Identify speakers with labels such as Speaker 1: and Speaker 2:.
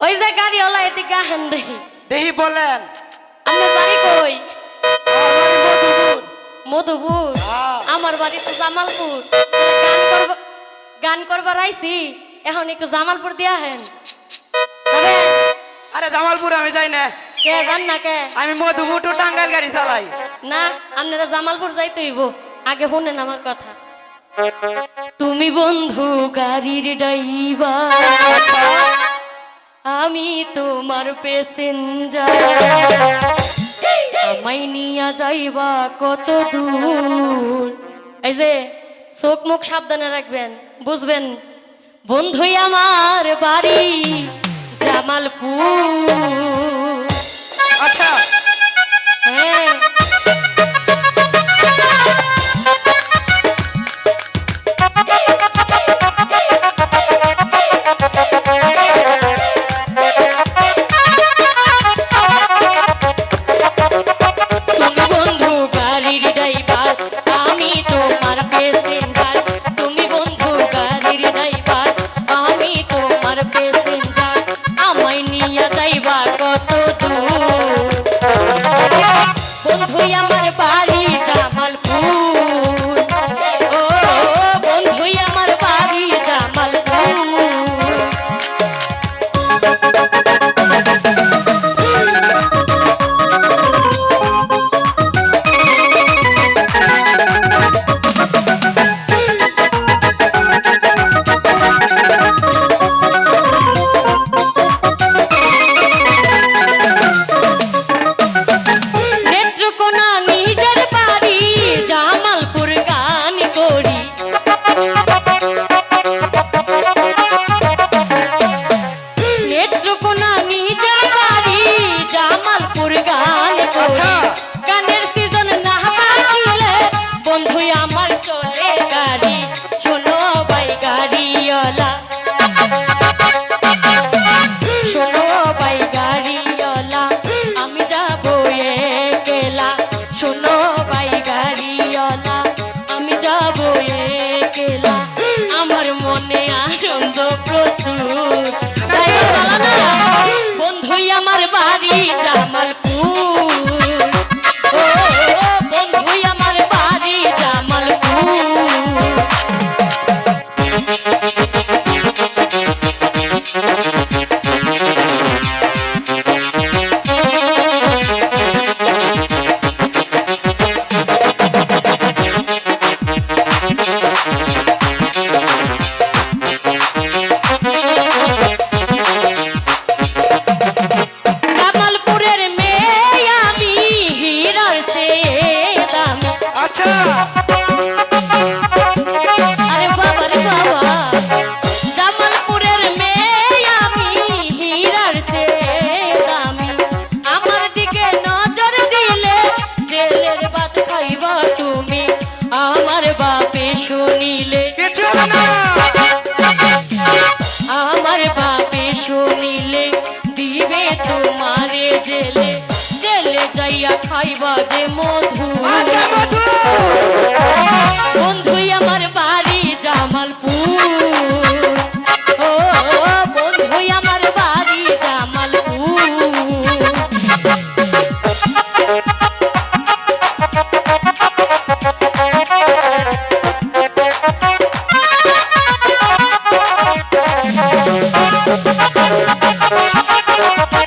Speaker 1: ওই যে গাড়িওয়ালা এদিকে আহেন দেখি
Speaker 2: দেহি বলেন।
Speaker 1: আমি বাড়ি কই?
Speaker 2: আমার বাড়ি মধুপুর।
Speaker 1: মধুপুর?
Speaker 2: হ্যাঁ।
Speaker 1: আমার বাড়ি তো জামালপুর। গান করব গান করবার আইছি এখন একটু জামালপুর দিয়া হেন
Speaker 2: আরে জামালপুর আমি যাই না।
Speaker 1: কে জান না কে?
Speaker 2: আমি মধুপুর টু টাঙ্গাইল গাড়ি চালাই।
Speaker 1: না আপনারা জামালপুর যাইতে হইব। আগে শুনেন আমার কথা। তুমি বন্ধু গাড়ির ড্রাইভার। আমি তোমার প্যাসেঞ্জার আমায় নিয়া যাইবা কত দূর? এই যে চোখ মুখ সাবধানে রাখবেন বুঝবেন? বন্ধুই আমার বাড়ি জামালপুর।
Speaker 2: আচ্ছা।
Speaker 1: হ্যাঁ। একলা আমার যে মধু।
Speaker 2: আচ্ছা
Speaker 1: বন্ধুই আমার বাড়ি জামালপুর। ও বন্ধুই আমার বাড়ি জামালপুর। বন্ধু